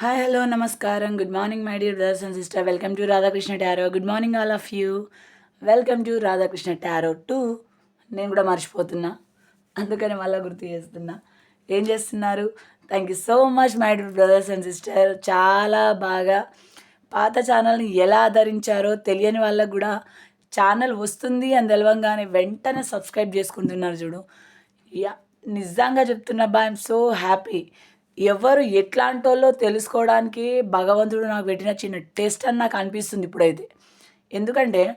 Hi hello నమస్కారం. Good morning my dear brothers and sister welcome to Radhakrishna tarot good morning all of you welcome to Radhakrishna tarot too నేను కూడా మర్చిపోతున్నా. అందుకని మళ్ళీ గుర్తు చేస్తున్నా. ఏం చేస్తున్నారు? Thank you so much my dear brothers and sister చాలా బాగా పాత ఛానల్ని ఎలా ఆదరించారో తెలియని వాళ్ళకు కూడా ఛానల్ వస్తుంది అని తెలవంగానే వెంటనే సబ్స్క్రైబ్ చేసుకుంటున్నారు చూడు. యా నిజంగా చెప్తున్నా బా ఐఎమ్ సో హ్యాపీ ఎవరు ఎట్లాంటోళ్ళో తెలుసుకోవడానికి భగవంతుడు నాకు పెట్టిన చిన్న టెస్ట్ అని నాకు అనిపిస్తుంది ఇప్పుడైతే. ఎందుకంటే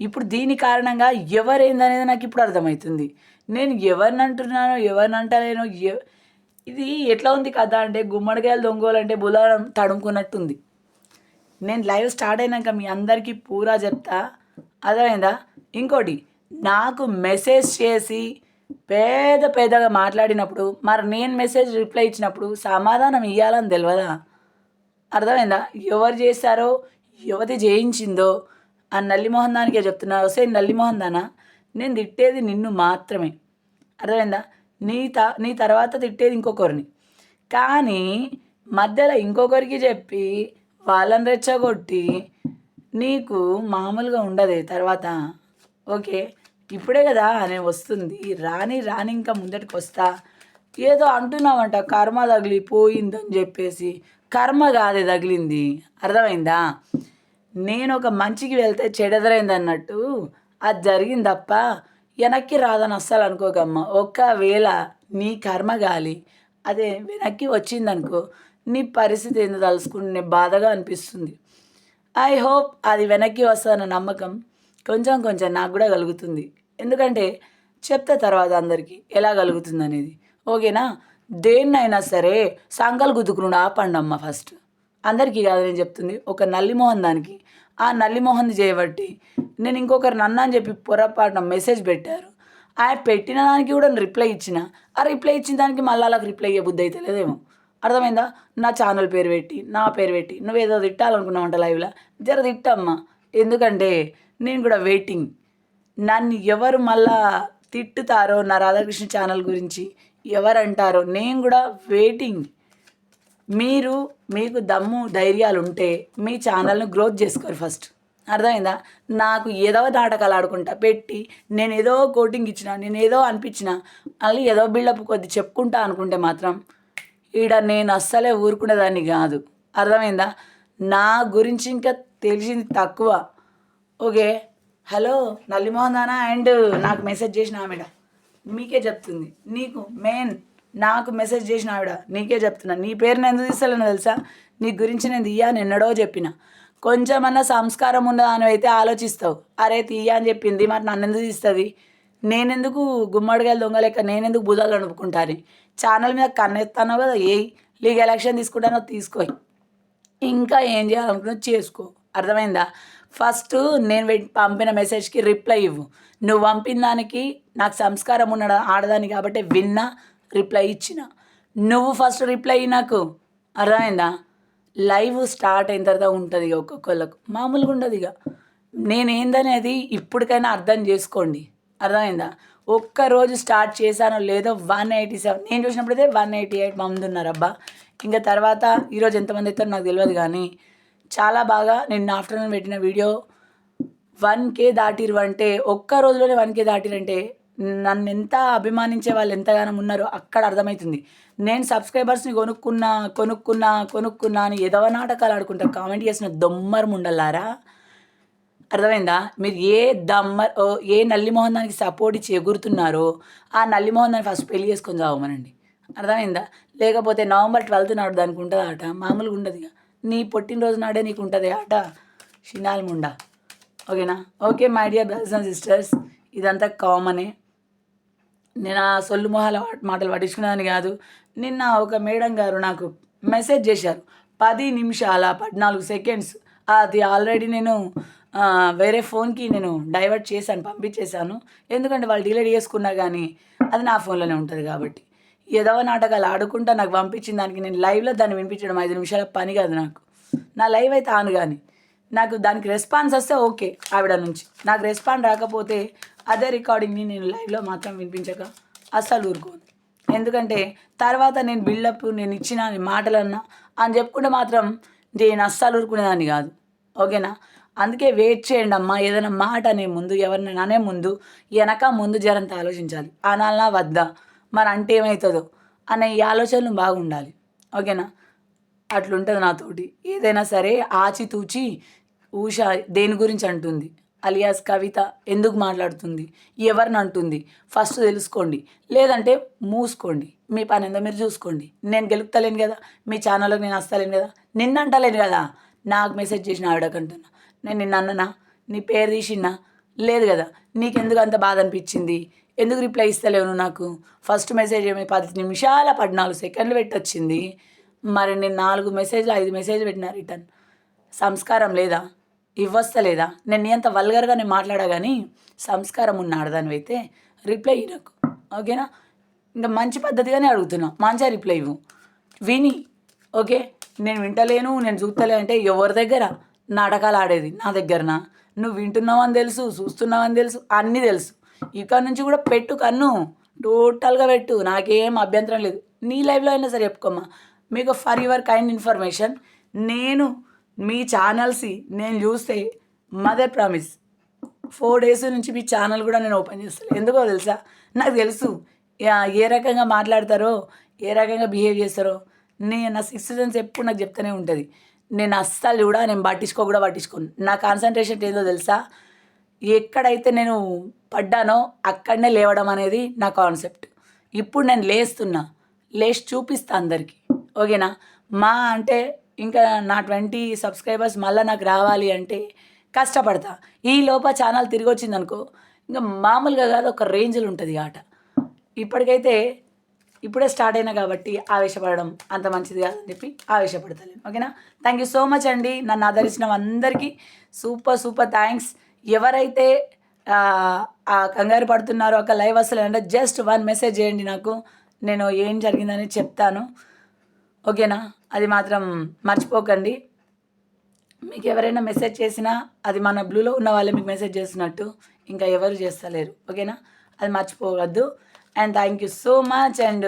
ఇప్పుడు దీని కారణంగా ఎవరేందనేది నాకు ఇప్పుడు అర్థమవుతుంది. నేను ఎవరిని అంటున్నానో ఎవరిని అంటలేను ఎ- ఇది ఎట్లా ఉంది కదా అంటే గుమ్మడికాయలు దొంగోలంటే బులారం తడుముకున్నట్టుంది. నేను లైవ్ స్టార్ట్ అయినాక మీ అందరికీ పూరా చెప్తా. అర్థమైందా? ఇంకోటి నాకు మెసేజ్ చేసి పేద పేదగా మాట్లాడినప్పుడు మరి నేను మెసేజ్ రిప్లై ఇచ్చినప్పుడు సమాధానం ఇవ్వాలని తెలియదా అర్థమైందా? ఎవరు చేశారో యువతి చేయించిందో ఆ నల్లిమోహన్ దానికే చెప్తున్నా. వస్తే నల్లిమోహన్ దానా? నేను తిట్టేది నిన్ను మాత్రమే. అర్థమైందా? నీ త నీ తర్వాత తిట్టేది ఇంకొకరిని. కానీ మధ్యలో ఇంకొకరికి చెప్పి వాళ్ళని రెచ్చగొట్టి నీకు మామూలుగా ఉండదు తర్వాత. ఓకే? ఇప్పుడే కదా నేను వస్తుంది. రాని రాని ఇంకా ముందటికి వస్తా ఏదో అంటున్నామంట కర్మ తగిలిపోయిందని చెప్పేసి. కర్మ కాదే తగిలింది. అర్థమైందా? నేను ఒక మంచికి వెళ్తే చెడెదరైంది అన్నట్టు అది జరిగింది తప్ప వెనక్కి రాదని అస్సలు అనుకోకమ్మా. ఒకవేళ నీ కర్మ గాలి అదే వెనక్కి వచ్చిందనుకో నీ పరిస్థితి ఏందో తలుసుకుంటే బాధగా అనిపిస్తుంది. ఐ హోప్ అది వెనక్కి వస్తుందన్న నమ్మకం కొంచెం కొంచెం నాకు కూడా కలుగుతుంది. ఎందుకంటే చెప్తే తర్వాత అందరికీ ఎలా కలుగుతుంది అనేది ఓకేనా? దేన్నైనా సరే సంకలు గుద్దుకుని ఆపండమ్మ ఫస్ట్. అందరికీ కాదు నేను చెప్తుంది ఒక నల్లిమోహన్ దానికి. ఆ నల్లిమోహన్ది చేయబట్టి నేను ఇంకొకరు నన్ను అని చెప్పి పొరపాటున మెసేజ్ పెట్టారు. ఆ పెట్టిన దానికి కూడా రిప్లై ఇచ్చిన. ఆ రిప్లై ఇచ్చిన దానికి మళ్ళీ అలా రిప్లై ఇయ్య బుద్ధి అయితే లేదేమో అర్థమైందా? నా ఛానల్ పేరు పెట్టి నా పేరు పెట్టి నువ్వేదో తిట్టాలనుకున్నావంట లైవ్లో. జర తిట్టమ్మా. ఎందుకంటే నేను కూడా వెయిటింగ్ నన్ను ఎవరు మళ్ళా తిట్టుతారో నా రాధాకృష్ణ ఛానల్ గురించి ఎవరు అంటారో నేను కూడా వెయిటింగ్ మీరు మీకు దమ్ము ధైర్యాలు ఉంటే మీ ఛానల్ని గ్రోత్ చేసుకోరు ఫస్ట్. అర్థమైందా? నాకు ఏదో నాటకాలు ఆడుకుంటా పెట్టి నేను ఏదో కోటింగ్ ఇచ్చిన నేను ఏదో అనిపించిన మళ్ళీ ఏదో బిల్డప్ కొద్ది చెప్పుకుంటా అనుకుంటే మాత్రం ఈడ నేను అస్సలే ఊరుకునేదాన్ని కాదు. అర్థమైందా? నా గురించి ఇంకా తెలిసింది తక్కువ. ఓకే? హలో నల్లిమోహన్ దానా అండ్ నాకు మెసేజ్ చేసిన ఆవిడ. మీకే చెప్తుంది. నీకు మెయిన్ నాకు మెసేజ్ చేసిన ఆవిడ. నీకే చెప్తున్నా. నీ పేరు నేను ఎందుకు తీస్తలేను తెలుసా? నీ గురించి నేను తీయా ఎన్నడో చెప్పిన. కొంచెమన్నా సంస్కారం ఉన్నదాని అయితే ఆలోచిస్తావు. అరే తీయా అని చెప్పింది. మరి నన్ను ఎందుకు తీస్తుంది? నేనెందుకు గుమ్మడికాయలు దొంగ లెక్క నేనెందుకు బుధాలు అనుకుంటాను ఛానల్ మీద కన్నెత్తానో కదా ఏ లీగ్ ఎలక్షన్ తీసుకుంటానో తీసుకో. ఇంకా ఏం చేయాలనుకున్నా చేసుకో. అర్థమైందా? ఫస్ట్ నేను పంపిన మెసేజ్కి రిప్లై ఇవ్వు. నువ్వు పంపిన దానికి నాకు సంస్కారం ఉన్న ఆడదాన్ని కాబట్టి విన్నా రిప్లై ఇచ్చిన. నువ్వు ఫస్ట్ రిప్లై నాకు. అర్థమైందా? లైవ్ స్టార్ట్ అయిన తర్వాత ఉంటుంది ఇక ఒక్కొక్కళ్ళకు. మామూలుగా ఉండదు ఇక నేనేందనేది ఇప్పటికైనా అర్థం చేసుకోండి. అర్థమైందా? ఒక్క రోజు స్టార్ట్ చేశానో లేదో వన్ ఎయిటీ సెవెన్ నేను చూసినప్పుడైతే వన్ ఎయిటీ ఎయిట్ మంది ఉన్నారు అబ్బా ఇంకా తర్వాత ఈరోజు ఎంతమంది అవుతారో నాకు తెలియదు కానీ చాలా బాగా నిన్న ఆఫ్టర్నూన్ పెట్టిన వీడియో. వన్ కే దాటిరు అంటే ఒక్క రోజులోనే వన్ కే దాటిరంటే నన్ను ఎంత అభిమానించే వాళ్ళు ఎంతగానో ఉన్నారో అక్కడ అర్థమవుతుంది నేను సబ్స్క్రైబర్స్ని కొనుక్కున్నా కొనుక్కున్నా కొనుక్కున్నా అని ఏదో నాటకాలు ఆడుకుంటా కామెంట్ చేసిన దొమ్మరు ముండలారా అర్థమైందా? మీరు ఏ దమ్మర్ ఓ ఏ నల్లిమోహన్ దానికి సపోర్ట్ ఇచ్చి ఎగురుతున్నారో ఆ నల్లిమోహన్ దాన్ని ఫస్ట్ పెళ్ళి చేసుకొని చావమనండి అర్థమైందా? లేకపోతే నవంబర్ ట్వెల్త్ నాడు దానికి ఉంటుంది ఆట మామూలుగా ఉండదు ఇక నీ పుట్టినరోజు నాడే నీకు ఉంటుంది ఆట? షినాల్ ముండా. ఓకేనా? Okay my dear brothers and sisters ఇదంతా కామనే. నేను ఆ సొల్లు మొహాల మాటలు పట్టించుకునేదాన్ని కాదు. నిన్న ఒక మేడం గారు నాకు మెసేజ్ చేశారు. పది నిమిషాల పద్నాలుగు సెకండ్స్. అది ఆల్రెడీ నేను వేరే ఫోన్కి నేను డైవర్ట్ చేశాను పంపించేశాను. ఎందుకంటే వాళ్ళు డిలేట్ చేసుకున్నా కానీ అది నా ఫోన్లోనే ఉంటుంది కాబట్టి. ఏదవ నాటకాలు ఆడుకుంటా నాకు పంపించిన దానికి నేను లైవ్లో దాన్ని వినిపించడం ఐదు నిమిషాల పని కాదు నాకు. నా లైవ్ అయితే ఆను కానీ. నాకు దానికి రెస్పాన్స్ వస్తే ఓకే ఆవిడ నుంచి. నాకు రెస్పాండ్ రాకపోతే అదే రికార్డింగ్ని నేను లైవ్లో మాత్రం వినిపించక అస్సలు ఊరుకోను ఎందుకంటే తర్వాత నేను బిల్డప్ నేను ఇచ్చిన మాటలన్నా అని చెప్పుకుంటే మాత్రం నేను అస్సలు ఊరుకునేదాన్ని కాదు. ఓకేనా అందుకే వెయిట్ చేయండి అమ్మా. ఏదైనా మాట అనే ముందు ఎవరినైనా అనే ముందు వెనక ముందు జరంత ఆలోచించాలి. అనాలనా వద్దా? మరి అంటే ఏమవుతుందో అనే ఈ ఆలోచనలు బాగుండాలి. ఓకేనా? అట్లుంటుంది నాతోటి. ఏదైనా సరే ఆచితూచి ఊష దేని గురించి అంటుంది? అలియాస్ కవిత ఎందుకు మాట్లాడుతుంది? ఎవరిని అంటుంది? ఫస్ట్ తెలుసుకోండి. లేదంటే మూసుకోండి. మీ పని ఏందో మీరు చూసుకోండి. నేను గెలుపుతలేను కదా. మీ ఛానల్లోకి నేను వస్తలేను కదా. నిన్న అంటలేను కదా. నాకు మెసేజ్ చేసిన ఆవిడకంటున్నా. నేను నిన్న అన్ననా? నీ పేరు తీసినా? లేదు కదా. నీకెందుకు అంత బాధ అనిపించింది? ఎందుకు రిప్లై ఇస్తలేవు నువ్వు నాకు? ఫస్ట్ మెసేజ్ ఏమి పది నిమిషాల పద్నాలుగు సెకండ్లు పెట్టొచ్చింది. మరి నేను నాలుగు మెసేజ్లు ఐదు మెసేజ్ పెట్టిన రిటర్న్. సంస్కారం లేదా? ఇవ్వస్తలేదా? నేను నీ అంత వల్గర్గా నేను మాట్లాడా కానీ సంస్కారం ఉన్న ఆడదానివి అయితే రిప్లై ఇవ్వకు ఓకేనా ఇంకా మంచి పద్ధతిగానే అడుగుతున్నా. మంచిగా రిప్లై ఇవ్వు. విని ఓకే నేను వింటలేను నేను చూస్తలే అంటే ఎవరి దగ్గర? నాటకాలు ఆడేది నా దగ్గరనా? నువ్వు వింటున్నావని తెలుసు చూస్తున్నావని తెలుసు అన్నీ తెలుసు. ఇక్కడ నుంచి కూడా పెట్టు కన్ను. టోటల్గా పెట్టు. నాకేం అభ్యంతరం లేదు. నీ లైఫ్లో అయినా సరే చెప్పుకోమ్మా. మీకు ఫర్ యువర్ కైండ్ ఇన్ఫర్మేషన్ నేను మీ ఛానల్స్ నేను చూస్తే మదర్ ప్రామిస్ ఫోర్ డేస్ నుంచి మీ ఛానల్ కూడా నేను ఓపెన్ చేస్తాను ఎందుకో తెలుసా? నాకు తెలుసు. యా- ఏ రకంగా మాట్లాడతారో ఏ రకంగా బిహేవ్ చేస్తారో. నేను నా సిక్స్త్ సెన్స్ ఎప్పుడు నాకు చెప్తూనే ఉంటుంది. నేను అస్సలు కూడా నేను పట్టించుకో కూడా పట్టించుకోను. నా కాన్సన్ట్రేషన్ ఏందో తెలుసా? ఎక్కడైతే నేను పడ్డానో అక్కడనే లేవడం అనేది నా కాన్సెప్ట్. ఇప్పుడు నేను లేస్తున్నా లేచి చూపిస్తా అందరికీ. ఓకేనా? మా అంటే ఇంకా నా ట్వంటీ సబ్స్క్రైబర్స్ మళ్ళీ నాకు రావాలి అంటే కష్టపడతా. ఈ లోప ఛానల్ తిరిగి వచ్చింది అనుకో ఇంకా మామూలుగా కాదు ఒక రేంజ్లో ఉంటుంది ఆట. ఇప్పటికైతే ఇప్పుడే స్టార్ట్ అయినా కాబట్టి ఆవేశపడడం అంత మంచిది కాదని చెప్పి ఆవేశపడతలేను. ఓకేనా? థ్యాంక్ యూ సో మచ్ అండి. నన్ను ఆదరించిన అందరికీ సూపర్ సూపర్ థ్యాంక్స్ ఎవరైతే ఆ, కంగారు పడుతున్నారో ఒక లైవ్ అసలు అంటే జస్ట్ వన్ మెసేజ్ చేయండి నాకు. నేను ఏం జరిగిందని చెప్తాను. ఓకేనా? అది మాత్రం మర్చిపోకండి. మీకు ఎవరైనా మెసేజ్ చేసినా అది మన బ్లూలో ఉన్న వాళ్ళే మీకు మెసేజ్ చేస్తున్నట్టు ఇంకా ఎవరు చేస్తలేరు. ఓకేనా? అది మర్చిపోవద్దు. And thank you so much and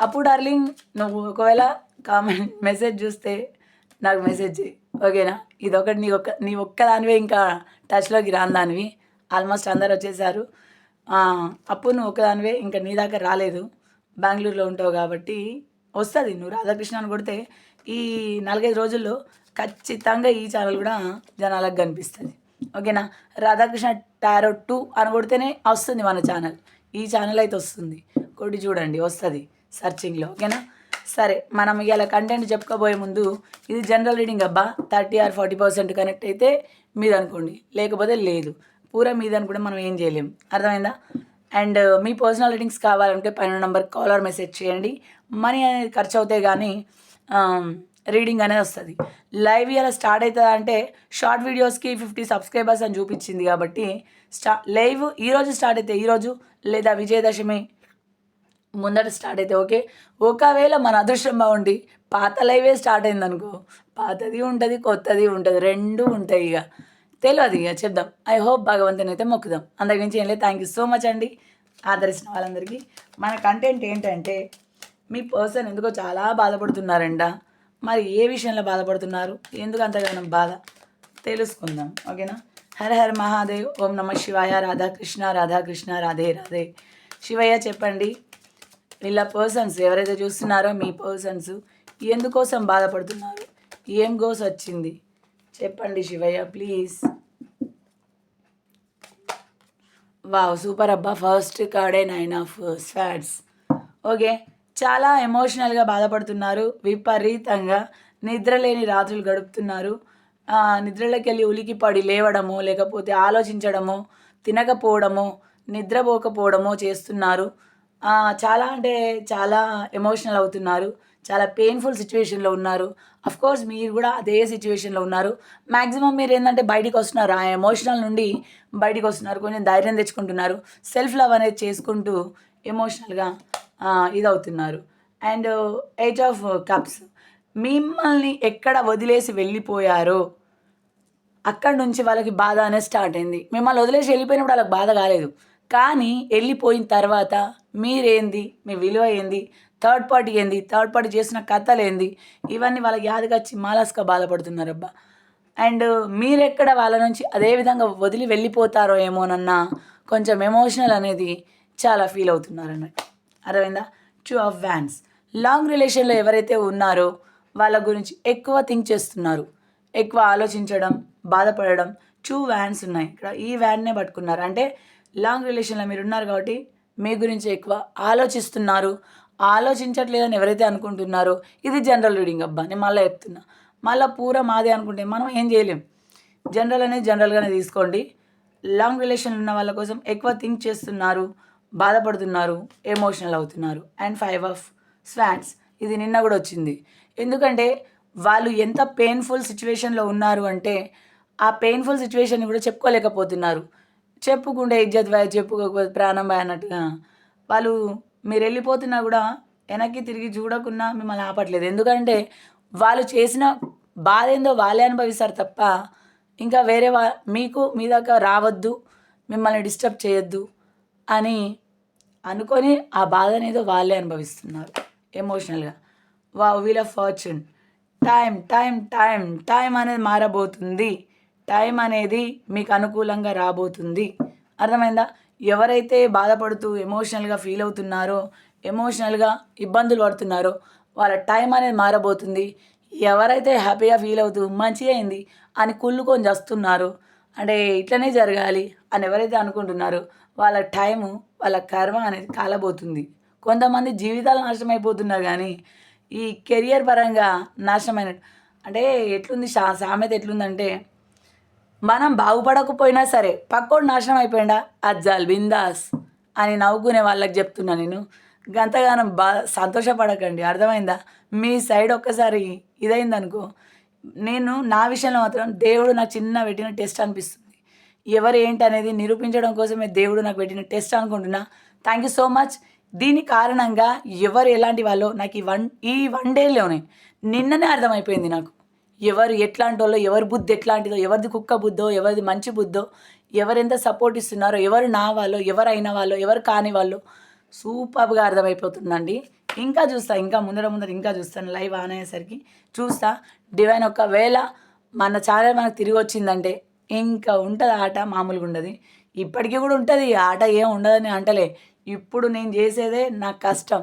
అప్పుడు డార్లింగ్ నువ్వు ఒకవేళ కామెంట్ మెసేజ్ చూస్తే నాకు మెసేజ్ చేయి. ఓకేనా? ఇదొకటి నీ ఒక్క నీ ఒక్కదానివే ఇంకా టచ్లోకి రాని దానివి ఆల్మోస్ట్ అందరు వచ్చేసారు. అప్పుడు నువ్వు ఒక్కదానివే ఇంకా నీ దాకా రాలేదు. బెంగళూరులో ఉంటావు కాబట్టి వస్తుంది. నువ్వు రాధాకృష్ణ అని కొడితే ఈ నాలుగైదు రోజుల్లో ఖచ్చితంగా ఈ ఛానల్ కూడా జనాలకు కనిపిస్తుంది. ఓకేనా? రాధాకృష్ణ టారో టూ అని కొడితేనే వస్తుంది మన ఛానల్. ఈ ఛానల్ అయితే వస్తుంది. కొట్టి చూడండి వస్తుంది సర్చింగ్లో. ఓకేనా? సరే మనం ఇవాళ కంటెంట్ చెప్పుకోబోయే ముందు ఇది జనరల్ రీడింగ్ అబ్బా. Thirty or forty percent connect అయితే మీది అనుకోండి లేకపోతే లేదు. పూరా మీద అనుకుంటే మనం ఏం చేయలేం. అర్థమైందా? అండ్ uh, మీ పర్సనల్ రీడింగ్స్ కావాలంటే పైన నెంబర్ కాలర్ మెసేజ్ చేయండి. మనీ అనేది ఖర్చు అవుతాయి కానీ um, రీడింగ్ అనేది వస్తుంది. లైవ్ ఇలా స్టార్ట్ అవుతుంది అంటే షార్ట్ వీడియోస్కి ఫిఫ్టీ సబ్స్క్రైబర్స్ అని చూపించింది కాబట్టి స్టా లైవ్ ఈరోజు స్టార్ట్ అయితే ఈరోజు లేదా విజయదశమి ముందట స్టార్ట్ అయితే ఓకే ఒకవేళ మన అదృష్టం బాగుండి పాత లైవే స్టార్ట్ అయింది అనుకో పాతది ఉంటుంది కొత్తది ఉంటుంది రెండు ఉంటాయి ఇక. తెలియదు ఇక చెప్దాం. ఐ హోప్ భగవంతుని అయితే మొక్కుదాం. అందరి గురించి ఏం లేదు. థ్యాంక్ యూ సో మచ్ అండి. ఆదరించిన వాళ్ళందరికీ. మన కంటెంట్ ఏంటంటే మీ పర్సన్ ఎందుకో చాలా బాధపడుతున్నారంట. మరి ఏ విషయంలో బాధపడుతున్నారు? ఎందుకు అంతగానం బాధ? తెలుసుకుందాం. ఓకేనా హర హర మహాదేవ్. ఓం నమ శివాయ. రాధాకృష్ణ. రాధాకృష్ణ. రాధే రాధే. శివయ్య చెప్పండి. ఇలా పర్సన్స్ ఎవరైతే చూస్తున్నారో మీ పర్సన్స్ ఎందుకోసం బాధపడుతున్నారు? ఏం గోస్ వచ్చింది? చెప్పండి శివయ్య ప్లీజ్. వావ్ సూపర్ అబ్బా. ఫస్ట్ కార్డే నైన్ ఆఫ్ స్వాడ్స్. ఓకే చాలా ఎమోషనల్గా బాధపడుతున్నారు. విపరీతంగా నిద్రలేని రాత్రులు గడుపుతున్నారు. నిద్రలోకి వెళ్ళి ఉలికి పడి లేవడము లేకపోతే ఆలోచించడము తినకపోవడము నిద్రపోకపోవడము చేస్తున్నారు. చాలా అంటే చాలా ఎమోషనల్ అవుతున్నారు. చాలా పెయిన్ఫుల్ సిచ్యువేషన్లో ఉన్నారు. అఫ్ కోర్స్ మీరు కూడా అదే సిచ్యువేషన్లో ఉన్నారు. మ్యాక్సిమం మీరు ఏంటంటే బయటికి వస్తున్నారు. ఆ ఎమోషనల్ నుండి బయటికి వస్తున్నారు. కొంచెం ధైర్యం తెచ్చుకుంటున్నారు. సెల్ఫ్ లవ్ అనేది చేసుకుంటూ ఎమోషనల్గా ఇది అవుతున్నారు అండ్ ఏజ్ ఆఫ్ కప్స్ మిమ్మల్ని ఎక్కడ వదిలేసి వెళ్ళిపోయారో అక్కడి నుంచి వాళ్ళకి బాధ అనేది స్టార్ట్ అయింది. మిమ్మల్ని వదిలేసి వెళ్ళిపోయినప్పుడు వాళ్ళకి బాధ కాలేదు. కానీ వెళ్ళిపోయిన తర్వాత మీరేంది? మీ విలువ ఏంది? థర్డ్ పార్టీ ఏంది? థర్డ్ పార్టీ చేసిన కథలు ఏంది? ఇవన్నీ వాళ్ళకి యాదగచ్చి మాలాస్గా బాధపడుతున్నారబ్బా. అండ్ మీరెక్కడ వాళ్ళ నుంచి అదే విధంగా వదిలి వెళ్ళిపోతారో ఏమోనన్న కొంచెం ఎమోషనల్ అనేది చాలా ఫీల్ అవుతున్నారు అన్నట్టు అర్థమైందా? టూ ఆఫ్ వ్యాన్స్ లాంగ్ రిలేషన్లో ఎవరైతే ఉన్నారో వాళ్ళ గురించి ఎక్కువ థింక్ చేస్తున్నారు. ఎక్కువ ఆలోచించడం బాధపడడం. టూ వ్యాన్స్ ఉన్నాయి. ఇక్కడ ఈ వ్యాన్నే పట్టుకున్నారు. అంటే లాంగ్ రిలేషన్లో మీరు ఉన్నారు కాబట్టి మీ గురించి ఎక్కువ ఆలోచిస్తున్నారు. ఆలోచించట్లేదని ఎవరైతే అనుకుంటున్నారో ఇది జనరల్ రీడింగ్ అబ్బా నేను మళ్ళీ చెప్తున్నా. మళ్ళీ పూర మాదే అనుకుంటే మనం ఏం చేయలేం. జనరల్ అనేది జనరల్గానే తీసుకోండి. లాంగ్ రిలేషన్ ఉన్న వాళ్ళ కోసం ఎక్కువ థింక్ చేస్తున్నారు బాధపడుతున్నారు ఎమోషనల్ అవుతున్నారు. అండ్ ఫైవ్ ఆఫ్ స్వాట్స్ ఇది నిన్న కూడా వచ్చింది. ఎందుకంటే వాళ్ళు ఎంత పెయిన్ఫుల్ సిచ్యువేషన్లో ఉన్నారు అంటే ఆ పెయిన్ఫుల్ సిచ్యువేషన్ కూడా చెప్పుకోలేకపోతున్నారు. చెప్పుకుంటే ఇజ్జత్ బాయ్ చెప్పుకోకపోతే ప్రాణం బాయ్ అన్నట్టుగా. వాళ్ళు మీరు వెళ్ళిపోతున్నా కూడా వెనక్కి తిరిగి చూడకున్నా మిమ్మల్ని ఆపట్లేదు. ఎందుకంటే వాళ్ళు చేసిన బాధ ఏందో వాళ్ళే అనుభవిస్తారు తప్ప ఇంకా వేరే వా మీకు మీ దాకా రావద్దు మిమ్మల్ని డిస్టర్బ్ చేయొద్దు అని అనుకొని ఆ బాధ అనేది వాళ్ళే అనుభవిస్తున్నారు ఎమోషనల్గా. వా wheel of fortune. Time time time time అనేది మారబోతుంది. టైం అనేది మీకు అనుకూలంగా రాబోతుంది. అర్థమైందా? ఎవరైతే బాధపడుతూ ఎమోషనల్గా ఫీల్ అవుతున్నారో ఎమోషనల్గా ఇబ్బందులు పడుతున్నారో వాళ్ళ టైం అనేది మారబోతుంది. ఎవరైతే హ్యాపీగా ఫీల్ అవుతూ మంచిగా అయింది అని కుళ్ళుకొని చేస్తున్నారు అంటే ఇట్లనే జరగాలి అని ఎవరైతే అనుకుంటున్నారో వాళ్ళ టైము వాళ్ళ కర్మ అనేది కాలబోతుంది. కొంతమంది జీవితాలు నాశనం కానీ ఈ కెరియర్ పరంగా నాశనమైన అంటే ఎట్లుంది సా సామెత ఎట్లుందంటే మనం బాగుపడకపోయినా సరే పక్కోడు నాశనం అయిపోయిందా అజ్జాల్ బిందాస్ అని నవ్వుకునే వాళ్ళకి చెప్తున్నా నేను. గంతగానం బా సంతోషపడకండి అర్థమైందా? మీ సైడ్ ఒక్కసారి ఇదైందనుకో. నేను నా విషయంలో మాత్రం దేవుడు నాకు చిన్న పెట్టిన టెస్ట్ అనిపిస్తుంది. ఎవరు ఏంటి అనేది నిరూపించడం కోసమే దేవుడు నాకు పెట్టిన టెస్ట్ అనుకుంటున్నా. థ్యాంక్ యూ సో మచ్ దీని కారణంగా ఎవరు ఎలాంటి వాళ్ళు నాకు ఈ వన్ ఈ వన్ డేలోనే నిన్ననే అర్థమైపోయింది నాకు. ఎవరు ఎట్లాంటి వాళ్ళో ఎవరి బుద్ధి ఎట్లాంటిదో ఎవరిది కుక్క బుద్ధో ఎవరిది మంచి బుద్ధో ఎవరెంత సపోర్ట్ ఇస్తున్నారో ఎవరు నా వాళ్ళు ఎవరు అయిన వాళ్ళు ఎవరు కాని వాళ్ళు సూపర్గా అర్థమైపోతుందండి. ఇంకా చూస్తా ఇంకా ముందర ముందర ఇంకా చూస్తాను లైవ్ ఆన్ అయ్యేసరికి. చూస్తా డివైన్ ఒకవేళ మన ఛానల్ మనకు తిరిగి వచ్చిందంటే ఇంకా ఉంటుంది ఆట మామూలుగా ఉండదు. ఇప్పటికీ కూడా ఉంటుంది ఆట ఏం ఉండదని అంటలే. ఇప్పుడు నేను చేసేదే నా కష్టం.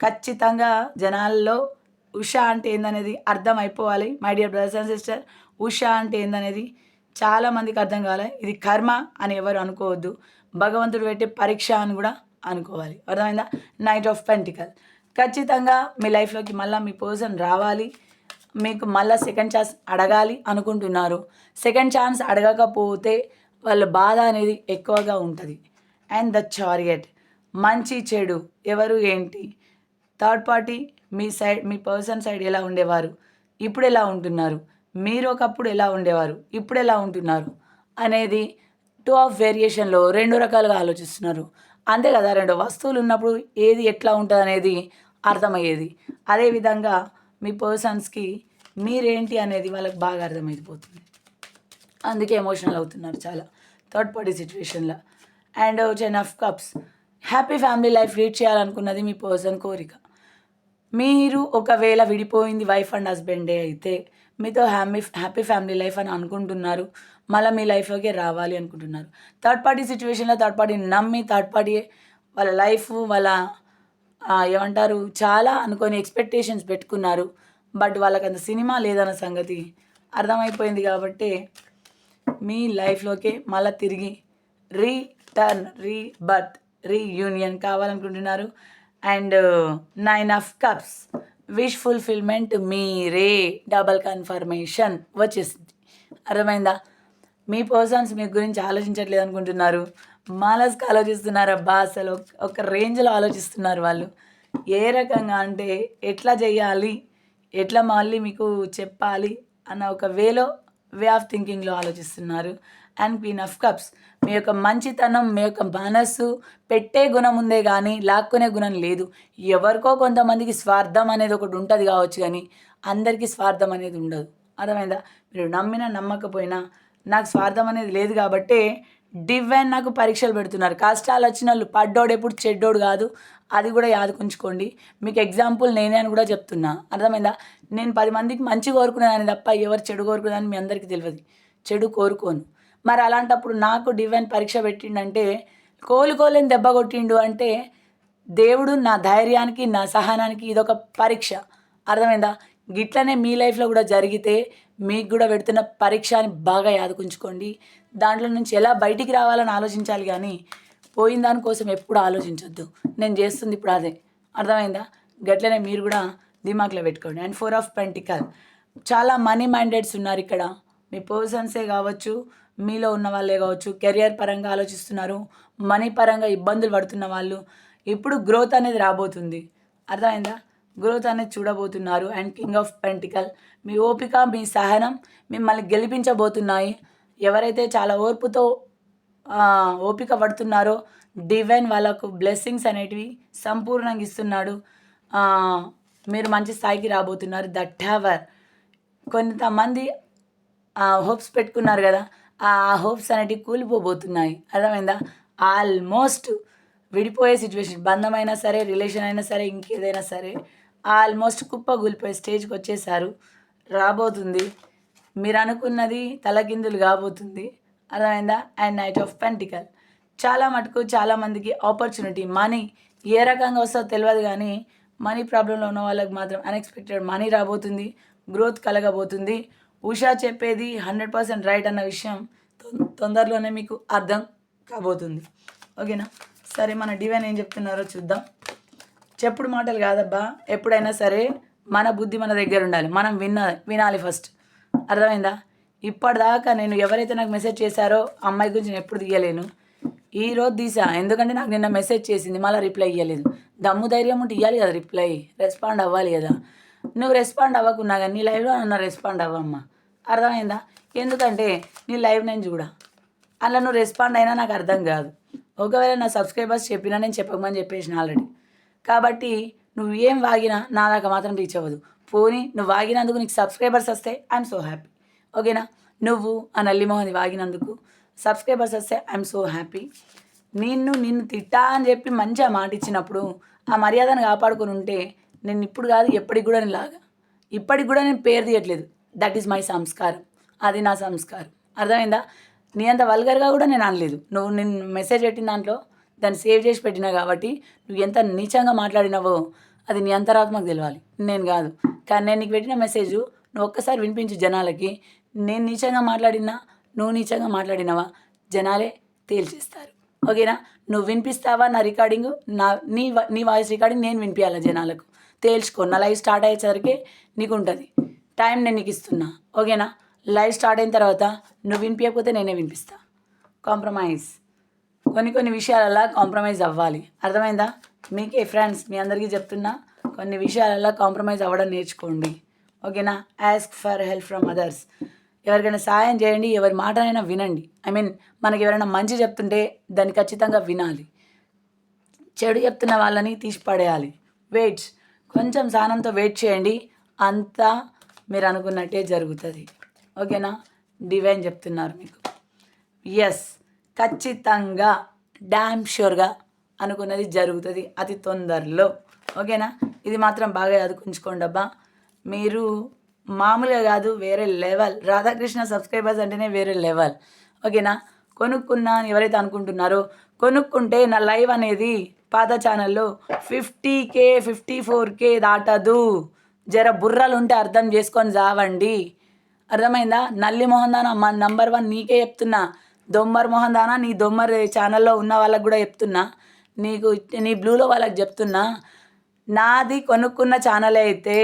ఖచ్చితంగా జనాల్లో ఉషా అంటే ఏందనేది అర్థం అయిపోవాలి my dear brothers and sister Usha అంటే ఏందనేది చాలామందికి అర్థం కావాలి. ఇది కర్మ అని ఎవరు అనుకోవద్దు. భగవంతుడు పెట్టే పరీక్ష అని కూడా అనుకోవాలి. అర్థమైందా? నైట్ ఆఫ్ పెంటికల్ ఖచ్చితంగా మీ లైఫ్లోకి మళ్ళీ మీ పర్సన్ రావాలి. మీకు మళ్ళీ సెకండ్ ఛాన్స్ అడగాలి అనుకుంటున్నారు. సెకండ్ ఛాన్స్ అడగకపోతే వాళ్ళ బాధ అనేది ఎక్కువగా ఉంటుంది. అండ్ ద చారియట్ మంచి చెడు. ఎవరు ఏంటి? థర్డ్ పార్టీ మీ సైడ్ మీ పర్సన్ సైడ్ ఎలా ఉండేవారు? ఇప్పుడు ఎలా ఉంటున్నారు? మీరు ఒకప్పుడు ఎలా ఉండేవారు? ఇప్పుడు ఎలా ఉంటున్నారు? అనేది టూ ఆఫ్ వేరియేషన్లో రెండు రకాలుగా ఆలోచిస్తున్నారు. అంతే కదా రెండు వస్తువులు ఉన్నప్పుడు ఏది ఎట్లా ఉంటుంది అనేది అర్థమయ్యేది అదేవిధంగా మీ పర్సన్స్కి మీరేంటి అనేది వాళ్ళకి బాగా అర్థమైపోతుంది. అందుకే ఎమోషనల్ అవుతున్నారు చాలా. థర్డ్ పార్టీ సిచ్యువేషన్లో and ten of cups happy family life lead చేయాలనుకున్నది మీ పర్సన్ కోరిక. మీరు ఒకవేళ విడిపోయింది వైఫ్ అండ్ హస్బెండే అయితే మీతో హ్యాపీ హ్యాపీ ఫ్యామిలీ లైఫ్ అని అనుకుంటున్నారు మళ్ళీ మీ లైఫ్లోకి రావాలి అనుకుంటున్నారు. థర్డ్ పార్టీ సిచ్యువేషన్లో థర్డ్ పార్టీ నమ్మి థర్డ్ పార్టీ వాళ్ళ లైఫ్ వాళ్ళ ఏమంటారు చాలా అనుకొని ఎక్స్పెక్టేషన్స్ పెట్టుకున్నారు. బట్ వాళ్ళకి అంత సినిమా లేదన్న సంగతి అర్థమైపోయింది కాబట్టి మీ లైఫ్లోకి మళ్ళీ తిరిగి రీటర్న్ రీ బర్త్ రీయూనియన్ కావాలనుకుంటున్నారు. And nine of cups wish fulfilment మీరే డబల్ కన్ఫర్మేషన్ వచ్చేసింది. అర్థమైందా? మీ పర్సన్స్ మీ గురించి ఆలోచించట్లేదు అనుకుంటున్నారు. మాలస్కి ఆలోచిస్తున్నారు? అబ్బా అసలు ఒక- ఒక రేంజ్లో ఆలోచిస్తున్నారు వాళ్ళు. ఏ రకంగా అంటే ఎట్లా చేయాలి? ఎట్లా మళ్ళీ మీకు చెప్పాలి? అన్న ఒక వేలో వే ఆఫ్ థింకింగ్లో ఆలోచిస్తున్నారు. అండ్ క్వీన్ ఆఫ్ కప్స్ మీ యొక్క మంచితనం మీ యొక్క మనస్సు పెట్టే గుణం ఉందే కానీ లాక్కునే గుణం లేదు. ఎవరికో కొంతమందికి స్వార్థం అనేది ఒకటి ఉంటుంది కావచ్చు కానీ అందరికీ స్వార్థం అనేది ఉండదు. అర్థమైందా? మీరు నమ్మినా నమ్మకపోయినా నాకు స్వార్థం అనేది లేదు కాబట్టే డివైన్ నాకు పరీక్షలు పెడుతున్నారు. కష్టాలు వచ్చిన వాళ్ళు పడ్డోడు ఎప్పుడు చెడ్డోడు కాదు. అది కూడా యాదుకుంచుకోండి. మీకు ఎగ్జాంపుల్ నేనే అని కూడా చెప్తున్నా. అర్థమైందా? నేను పది మందికి మంచి కోరుకునేదాన్ని తప్ప ఎవరు చెడు కోరుకునేదాన్ని మీ అందరికీ తెలియదు. చెడు కోరుకోను. మరి అలాంటప్పుడు నాకు డివైన్ పరీక్ష పెట్టిండంటే కోలుకోలేని దెబ్బ కొట్టిండు అంటే దేవుడు నా ధైర్యానికి నా సహనానికి ఇదొక పరీక్ష. అర్థమైందా? గిట్లనే మీ లైఫ్లో కూడా జరిగితే మీకు కూడా పెడుతున్న పరీక్ష అని బాగా యాదకుంచుకోండి. దాంట్లో నుంచి ఎలా బయటికి రావాలని ఆలోచించాలి కానీ పోయిన దానికోసం ఎప్పుడు ఆలోచించొద్దు. నేను చేస్తుంది ఇప్పుడు అదే. అర్థమైందా? గట్లనే మీరు కూడా దిమాక్లో పెట్టుకోండి. And four of pentacle. చాలా మనీ మైండెడ్స్ ఉన్నారు ఇక్కడ. మీ పర్సన్సే కావచ్చు మీలో ఉన్న వాళ్ళే కావచ్చు కెరియర్ పరంగా ఆలోచిస్తున్నారు మనీ పరంగా ఇబ్బందులు పడుతున్న వాళ్ళు ఇప్పుడు గ్రోత్ అనేది రాబోతుంది. అర్థమైందా? గ్రోత్ అనేది చూడబోతున్నారు అండ్ కింగ్ ఆఫ్ పెంటికల్. మీ ఓపిక మీ సహనం మిమ్మల్ని గెలిపించబోతున్నాయి. ఎవరైతే చాలా ఓర్పుతో ఓపిక పడుతున్నారో డివైన్ వాళ్ళకు బ్లెస్సింగ్స్ అనేటివి సంపూర్ణంగా ఇస్తున్నాడు. మీరు మంచి స్థాయికి రాబోతున్నారు. దట్ హ్యావర్ కొంతమంది హోప్స్ పెట్టుకున్నారు కదా ఆ హోప్స్ అనేటివి కూలిపోబోతున్నాయి. అర్థమైందా? ఆల్మోస్ట్ విడిపోయే సిచ్యువేషన్. బంధమైనా సరే రిలేషన్ అయినా సరే ఇంకేదైనా సరే ఆల్మోస్ట్ కుప్ప కూలిపోయే స్టేజ్కి వచ్చేసారు రాబోతుంది. మీరు అనుకున్నది తలకిందులు కాబోతుంది. అర్థమైందా? అండ్ నైట్ ఆఫ్ పెంటికల్ చాలా మటుకు చాలామందికి ఆపర్చునిటీ మనీ ఏ రకంగా వస్తుందో తెలియదు కానీ మనీ ప్రాబ్లంలో ఉన్న వాళ్ళకి మాత్రం అన్ఎక్స్పెక్టెడ్ మనీ రాబోతుంది. గ్రోత్ కలగబోతుంది. ఉషా చెప్పేది హండ్రెడ్ పర్సెంట్ రైట్ అన్న విషయం తొం- తొందరలోనే మీకు అర్థం కాబోతుంది. ఓకేనా? సరే మన డివైన్ ఏం చెప్తున్నారో చూద్దాం. చెప్పుడు మాటలు కాదబ్బా. ఎప్పుడైనా సరే మన బుద్ధి మన దగ్గర ఉండాలి. మనం విన్న వినాలి ఫస్ట్. అర్థమైందా? ఇప్పటిదాకా నేను ఎవరైతే నాకు మెసేజ్ చేశారో అమ్మాయి గురించి నేను ఎప్పుడు తీయలేను. ఈ రోజు తీసా. ఎందుకంటే నాకు నిన్న మెసేజ్ చేసింది మళ్ళీ రిప్లై ఇవ్వలేదు దమ్ము ధైర్యం ఉంటే ఇవ్వాలి కదా రిప్లై. రెస్పాండ్ అవ్వాలి కదా. నువ్వు రెస్పాండ్ అవ్వకున్నా కానీ నీ లైవ్లో నన్ను రెస్పాండ్ అవ్వమ్మా. అర్థమైందా? ఎందుకంటే నీ లైవ్ నేను చూడ. అలా నువ్వు రెస్పాండ్ అయినా నాకు అర్థం కాదు. ఒకవేళ నా సబ్స్క్రైబర్స్ చెప్పినా నేను చెప్పకమని చెప్పేసిన ఆల్రెడీ కాబట్టి నువ్వు ఏం వాగినా నా దాకా మాత్రం రీచ్ అవ్వదు. పోనీ నువ్వు వాగినందుకు నీకు సబ్స్క్రైబర్స్ వస్తే ఐఎమ్ సో హ్యాపీ ఓకేనా నువ్వు ఆ నల్లిమోహన్ వాగినందుకు సబ్స్క్రైబర్స్ వస్తే ఐఎమ్ సో హ్యాపీ నిన్ను నిన్ను తిట్టా అని చెప్పి మంచిగా మాట ఇచ్చినప్పుడు ఆ మర్యాదను కాపాడుకొని ఉంటే నేను ఇప్పుడు కాదు ఎప్పటికి కూడా నేను లాగా. ఇప్పటికి కూడా నేను పేరు తీయట్లేదు. దట్ ఈస్ మై సంస్కారం. అది నా సంస్కారం. అర్థమైందా? నీ అంత వల్గర్గా కూడా నేను అనలేదు. నువ్వు నేను మెసేజ్ పెట్టిన దాంట్లో దాన్ని సేవ్ చేసి పెట్టినా కాబట్టి నువ్వు ఎంత నీచంగా మాట్లాడినావో అది నీ అంతరాత్మకు తెలియాలి నేను కాదు. కానీ నేను నీకు పెట్టిన మెసేజ్ నువ్వు ఒక్కసారి వినిపించు జనాలకి. నేను నీచంగా మాట్లాడినా నువ్వు నీచంగా మాట్లాడినావా? జనాలే తేల్చేస్తారు. ఓకేనా? నువ్వు వినిపిస్తావా నా రికార్డింగ్? నా నీ వా- నీ వాయిస్ రికార్డింగ్ నేను వినిపించాలి జనాలకు? తేల్చుకో. నా లైఫ్ స్టార్ట్ అయ్యేసరికి నీకు ఉంటుంది టైం నేను నీకు ఇస్తున్నా. ఓకేనా లైవ్ స్టార్ట్ అయిన తర్వాత నువ్వు వినిపించకపోతే నేనే వినిపిస్తా. కాంప్రమైజ్ కొన్ని కొన్ని విషయాలలో కాంప్రమైజ్ అవ్వాలి. అర్థమైందా? మీకే ఫ్రెండ్స్ మీ అందరికీ చెప్తున్నా కొన్ని విషయాలలో కాంప్రమైజ్ అవ్వడం నేర్చుకోండి. ఓకేనా ask for help from others ఎవరికైనా సాయం చేయండి ఎవరి మాటనైనా వినండి. ఐ మీన్ మనకి ఎవరైనా మంచి చెప్తుంటే దాన్ని ఖచ్చితంగా వినాలి. చెడు చెప్తున్న వాళ్ళని తీసి పడేయాలి వెయిట్ కొంచెం సహనంతో వెయిట్ చేయండి. అంతా మీరు అనుకున్నట్టే జరుగుతుంది. ఓకేనా? డివైన్ చెప్తున్నారు మీకు. ఎస్ ఖచ్చితంగా డ్యామ్ షూర్గా అనుకున్నది జరుగుతుంది అతి తొందరలో. ఓకేనా? ఇది మాత్రం బాగా చదువుకుంచుకోండి అబ్బా. మీరు మామూలుగా కాదు వేరే లెవెల్ రాధాకృష్ణ సబ్స్క్రైబర్స్ అంటేనే వేరే లెవెల్ ఓకేనా? కొనుక్కున్నా అని ఎవరైతే అనుకుంటున్నారో కొనుక్కుంటే నా లైవ్ అనేది పాత ఛానల్లో fifty K fifty four K దాటదు. జర బుర్రలు ఉంటే అర్థం చేసుకొని జావండి అర్థమైందా? నల్లి మొహన్ దానా మా నంబర్ వన్ నీకే చెప్తున్నా. దొమ్మర్ మొహన్ దానా నీ దొమ్మర్ ఛానల్లో ఉన్న వాళ్ళకు కూడా చెప్తున్నా. నీకు నీ బ్లూలో వాళ్ళకి చెప్తున్నా. నాది కొనుక్కున్న ఛానల్ అయితే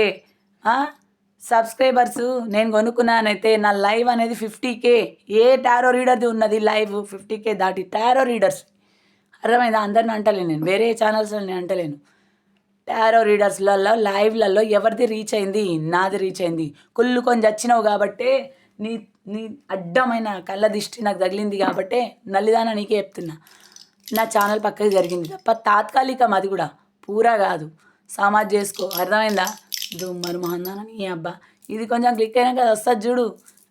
సబ్స్క్రైబర్స్ నేను కొనుక్కున్నానైతే నా లైవ్ అనేది ఫిఫ్టీ కే. ఏ టారో రీడర్ది ఉన్నది లైవ్ ఫిఫ్టీ కే దాటి టారో రీడర్స్. అర్థమైందా? అందరిని అంటలేను నేను. వేరే ఛానల్స్ నేను అంటలేను. టారో రీడర్స్లలో లైవ్లలో ఎవరిది రీచ్ అయింది? నాది రీచ్ అయింది. కుళ్ళు కొంచెం చచ్చినావు కాబట్టే నీ నీ అడ్డమైన కళ్ళ దిష్టి నాకు తగిలింది కాబట్టే నల్లిదాన నీకే చెప్తున్నా. నా ఛానల్ పక్కకి జరిగింది తప్ప తాత్కాలికం అది కూడా. పూరా కాదు. సమాజ్ చేసుకో. అర్థమైందా? దుమ్మరు మహందాన నీ అబ్బా. ఇది కొంచెం క్లిక్ అయినాక అది వస్తుంది చూడు.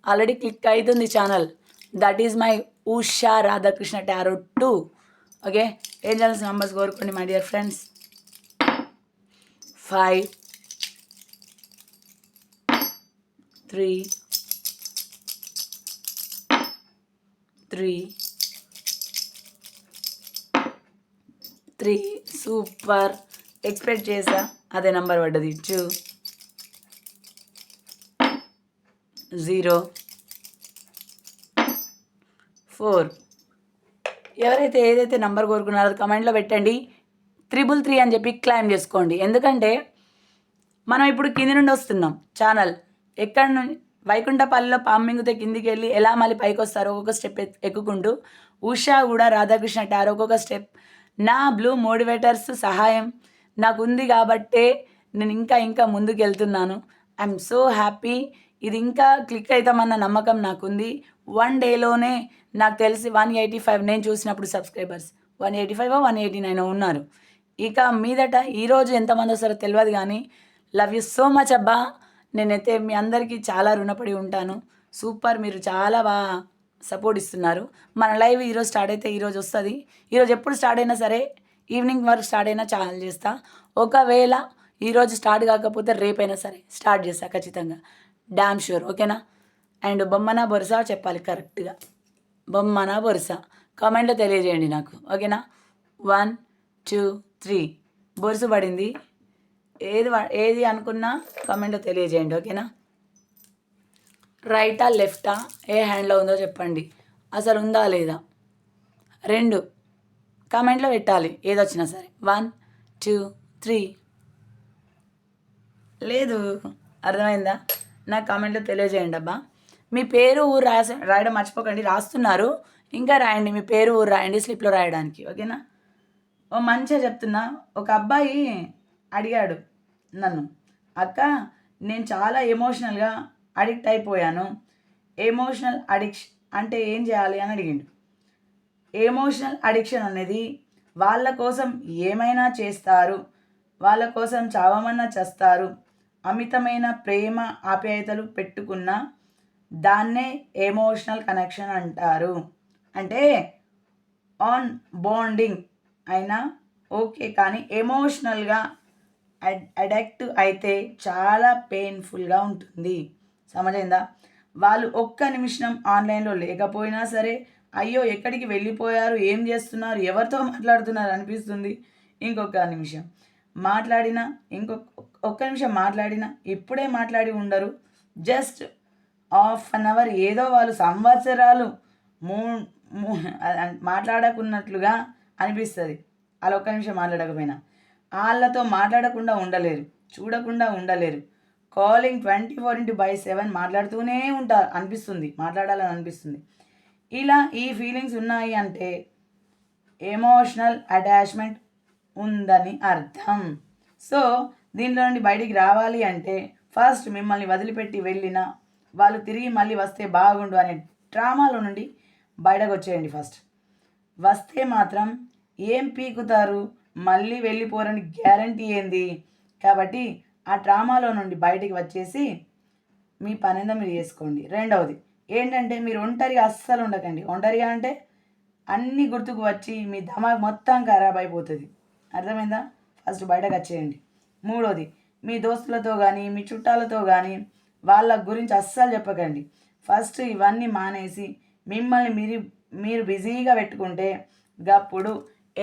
ఆల్రెడీ క్లిక్ అవుతుంది channel that is my Usha Radhakrishna tarot two okay angels numbers కోరుకోండి my dear friends five three three three super expect చేసా. అదే నంబర్ పడ్డది. టూ జీరో ఫోర్ ఎవరైతే ఏదైతే నంబర్ కోరుకున్నారో అది కమెంట్లో పెట్టండి. త్రిబుల్ త్రీ అని చెప్పి క్లైమ్ చేసుకోండి. ఎందుకంటే మనం ఇప్పుడు కింది నుండి వస్తున్నాం. ఛానల్ ఎక్కడి నుండి వైకుంఠపల్లిలో పామింగుతే కిందికి వెళ్ళి ఎలా మళ్ళీ పైకి వస్తారు ఒక్కొక్క స్టెప్ ఎక్కుకుంటూ. ఉషా కూడా రాధాకృష్ణ టార్ ఒక్కొక్క స్టెప్. నా బ్లూ మోటివేటర్స్ సహాయం నాకు ఉంది కాబట్టే నేను ఇంకా ఇంకా ముందుకు వెళ్తున్నాను ఐఎమ్ సో హ్యాపీ. ఇది ఇంకా క్లిక్ అవుతామన్న నమ్మకం నాకుంది. వన్ డేలోనే నాకు తెలిసి వన్ ఎయిటీ ఫైవ్ నేను చూసినప్పుడు subscribers one eighty five one eighty nine ఉన్నారు. ఇక మీదట ఈరోజు ఎంతమంది వస్తారో తెలియదు కానీ లవ్ యూ సో మచ్ అబ్బా. నేనైతే మీ అందరికీ చాలా రుణపడి ఉంటాను. సూపర్ మీరు చాలా బాగా సపోర్ట్ ఇస్తున్నారు. మన లైవ్ ఈరోజు స్టార్ట్ అయితే ఈరోజు వస్తుంది. ఈరోజు ఎప్పుడు స్టార్ట్ అయినా సరే ఈవినింగ్ వరకు స్టార్ట్ అయినా ఛానల్ చేస్తా. ఒకవేళ ఈరోజు స్టార్ట్ కాకపోతే రేపైనా సరే స్టార్ట్ చేస్తా ఖచ్చితంగా. డ్యామ్ షూర్ ఓకేనా? అండ్ బొమ్మన బొరసా చెప్పాలి కరెక్ట్గా. బొమ్మన బొరసా. కామెంట్లో తెలియజేయండి నాకు ఓకేనా? One two three. బొరుసు పడింది. ఏది ఏది అనుకున్నా కమెంట్లో తెలియజేయండి ఓకేనా? రైటా లెఫ్టా? ఏ హ్యాండ్లో ఉందో చెప్పండి. అసలు ఉందా లేదా? రెండు. కామెంట్లో పెట్టాలి ఏదొచ్చినా సరే. వన్ టూ త్రీ లేదు. అర్థమైందా? నాకు కామెంట్లో తెలియజేయండి అబ్బా. మీ పేరు ఊరు రాసి రాయడం మర్చిపోకండి. రాస్తున్నారు. ఇంకా రాయండి. మీ పేరు ఊరు రాయండి. స్లిప్లో రాయడానికి ఓకేనా? ఓ మంచిగా చెప్తున్నా. ఒక అబ్బాయి అడిగాడు నన్ను అక్క నేను చాలా ఎమోషనల్గా అడిక్ట్ అయిపోయాను. ఎమోషనల్ అడిక్షన్ అంటే ఏం చేయాలి? అని అడిగిండు. ఎమోషనల్ అడిక్షన్ అనేది వాళ్ళ కోసం ఏమైనా చేస్తారు వాళ్ళ కోసం చావమన్నా చేస్తారు అమితమైన ప్రేమ ఆప్యాయతలు పెట్టుకున్న దాన్నే ఎమోషనల్ కనెక్షన్ అంటారు. అంటే ఆన్ బాండింగ్ అయినా ఓకే కానీ ఎమోషనల్గా అడక్ట్ అయితే చాలా పెయిన్ఫుల్గా ఉంటుంది. సమజైందా? వాళ్ళు ఒక్క నిమిషం ఆన్లైన్లో లేకపోయినా సరే అయ్యో ఎక్కడికి వెళ్ళిపోయారు ఏం చేస్తున్నారు ఎవరితో మాట్లాడుతున్నారు అనిపిస్తుంది. ఇంకొక నిమిషం. మాట్లాడినా ఇంకొక ఒక్క నిమిషం మాట్లాడినా ఇప్పుడే మాట్లాడి ఉండరు. జస్ట్ హాఫ్ అన్ అవర్ ఏదో వాళ్ళు సంవత్సరాలు మూ మాట్లాడకున్నట్లుగా అనిపిస్తుంది. అలా ఒక్క నిమిషం మాట్లాడకపోయినా. వాళ్ళతో మాట్లాడకుండా ఉండలేరు. చూడకుండా ఉండలేరు. Calling twenty four into by seven మాట్లాడుతూనే ఉంటారు. అనిపిస్తుంది. మాట్లాడాలని అనిపిస్తుంది. ఇలా ఈ ఫీలింగ్స్ ఉన్నాయి అంటే ఎమోషనల్ అటాచ్మెంట్ ఉందని అర్థం. సో దీంట్లో నుండి బయటికి రావాలి అంటే ఫస్ట్ మిమ్మల్ని వదిలిపెట్టి వెళ్ళిన వాళ్ళు తిరిగి మళ్ళీ వస్తే బాగుండు అనే డ్రామాలో నుండి బయటకు వచ్చేయండి ఫస్ట్. వస్తే మాత్రం ఏం పీకుతారు? మళ్ళీ వెళ్ళిపోరని గ్యారంటీ ఏంది? కాబట్టి ఆ డ్రామాలో నుండి బయటికి వచ్చేసి మీ పనిందా మీరు చేసుకోండి. రెండవది ఏంటంటే మీరు ఒంటరిగా అస్సలు ఉండకండి. ఒంటరిగా అంటే అన్నీ గుర్తుకు వచ్చి మీ దమాగ్ మొత్తం ఖరాబ్ అయిపోతుంది. అర్థమైందా? ఫస్ట్ బయటకు వచ్చేయండి. మూడోది మీ దోస్తులతో కానీ మీ చుట్టాలతో కానీ వాళ్ళ గురించి అస్సలు చెప్పకండి. ఫస్ట్ ఇవన్నీ మానేసి మిమ్మల్ని మీరు మీరు బిజీగా పెట్టుకుంటే గప్పుడు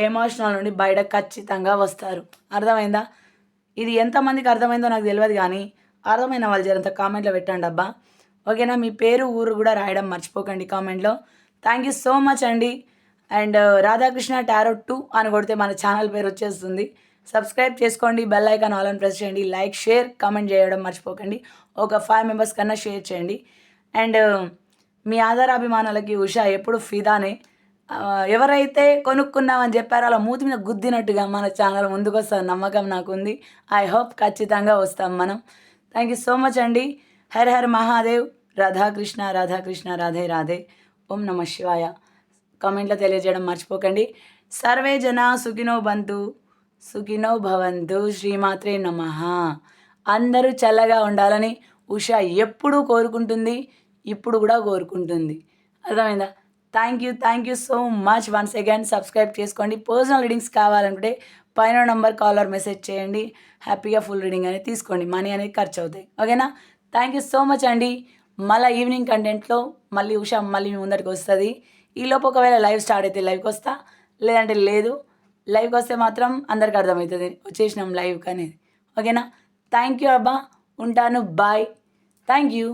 ఎమోషనల్ నుండి బయట ఖచ్చితంగా వస్తారు. అర్థమైందా? ఇది ఎంతమందికి అర్థమైందో నాకు తెలియదు కానీ అర్థమైన వాళ్ళు జరంత కామెంట్లో పెట్టండి అబ్బా. ఓకేనా? మీ పేరు ఊరు కూడా రాయడం మర్చిపోకండి కామెంట్లో. థ్యాంక్ యూ సో మచ్ అండి. And uh, Radhakrishna tarot two అని కొడితే మన ఛానల్ పేరు వచ్చేస్తుంది. సబ్స్క్రైబ్ చేసుకోండి బెల్ ఐకాన్ ఆల్ అని ప్రెస్ చేయండి. లైక్ షేర్ కామెంట్ చేయడం మర్చిపోకండి. ఒక ఫైవ్ మెంబర్స్ కన్నా షేర్ చేయండి. అండ్ uh, మీ ఆధారాభిమానాలకి ఉషా ఎప్పుడు ఫిదానే. ఎవరైతే కొనుక్కున్నామని చెప్పారో అలా మూతి మీద గుద్దినట్టుగా మన ఛానల్ ముందుకు వస్తాం నమ్మకం నాకుంది. ఐ హోప్ ఖచ్చితంగా వస్తాం మనం. థ్యాంక్ యూ సో మచ్ అండి. హర్ హర్ మహాదేవ్. రాధాకృష్ణ రాధాకృష్ణ రాధే రాధే. ఓం నమ శివాయ. కామెంట్లో తెలియజేయడం మర్చిపోకండి. సర్వే జన సుఖినో బంతు సుఖినో భవంతు శ్రీమాత్రే నమ. అందరూ చల్లగా ఉండాలని ఉష ఎప్పుడూ కోరుకుంటుంది ఇప్పుడు కూడా కోరుకుంటుంది. అర్థమైందా? Thank you thank you so much once again subscribe చేసుకోండి. పర్సనల్ రీడింగ్స్ కావాలనుకుంటే పైన నంబర్ కాల్ ఆర్ మెసేజ్ చేయండి. హ్యాపీగా ఫుల్ రీడింగ్ అనేది తీసుకోండి. మనీ అనేది ఖర్చు అవుతాయి. ఓకేనా? థ్యాంక్ యూ సో మచ్ అండి. మళ్ళీ ఈవినింగ్ కంటెంట్లో మళ్ళీ ఉషా మళ్ళీ మీ ముందరికి వస్తుంది. ఈలోపు ఒకవేళ లైవ్ స్టార్ట్ అయితే లైవ్కి వస్తా. లేదంటే లేదు. లైవ్కి వస్తే మాత్రం అందరికి అర్థమవుతుంది. వచ్చేసినాం లైవ్కి అనేది. ఓకేనా? థ్యాంక్ యూ అబ్బా. ఉంటాను. Bye thank you